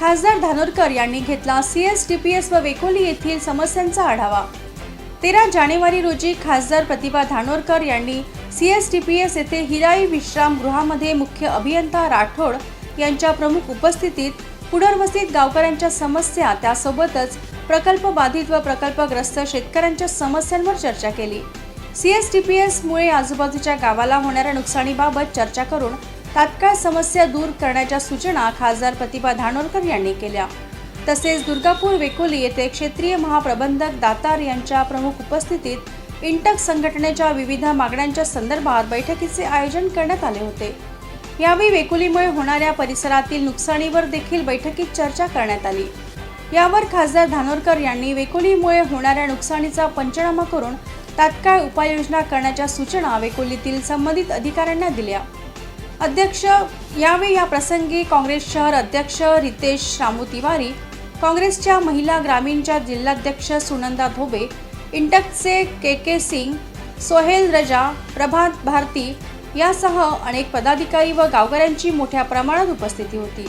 खासदार धानोरकर यांनी घेतला C S T P S व वेकोली येथील समस्यांचा आढावा. तेरा जानेवारी रोजी खासदार प्रतिभा धानोरकर यांनी C S T P S येथे हिराई विश्रामगृहामध्ये मुख्य अभियंता राठोड यांच्या प्रमुख उपस्थितीत पुनर्वसित गावकऱ्यांच्या समस्या त्यासोबतच प्रकल्प बाधित व प्रकल्पग्रस्त शेतकऱ्यांच्या समस्यांवर चर्चा केली. सी एस टी पी एसमुळे आजूबाजूच्या गावाला होणाऱ्या नुकसानीबाबत चर्चा करून तात्काळ समस्या दूर करण्याच्या सूचना खासदार प्रतिभा धानोरकर यांनी केल्या. तसेच दुर्गापूर वेकोली येथे क्षेत्रीय महाप्रबंधक दातार यांच्या प्रमुख उपस्थितीत इंटक संघटनेच्या विविध मागण्यांच्या संदर्भात बैठकीचे आयोजन करण्यात आले होते. यावेळी वेकोलीमुळे होणाऱ्या परिसरातील नुकसानीवर देखील बैठकीत चर्चा करण्यात आली. यावर खासदार धानोरकर यांनी वेकोलीमुळे होणाऱ्या नुकसानीचा पंचनामा करून तात्काळ उपाययोजना करण्याच्या सूचना वेकोलीतील संबंधित अधिकाऱ्यांना दिल्या. अध्यक्ष यावेळी या प्रसंगी काँग्रेस शहर अध्यक्ष रितेश रामू तिवारी काँग्रेसच्या महिला ग्रामीणच्या जिल्हाध्यक्ष सुनंदा धोबे इंटकचे के के सिंग सोहेल रजा प्रभात भारती यासह अनेक पदाधिकारी व गावकऱ्यांची मोठ्या प्रमाणात उपस्थिती होती.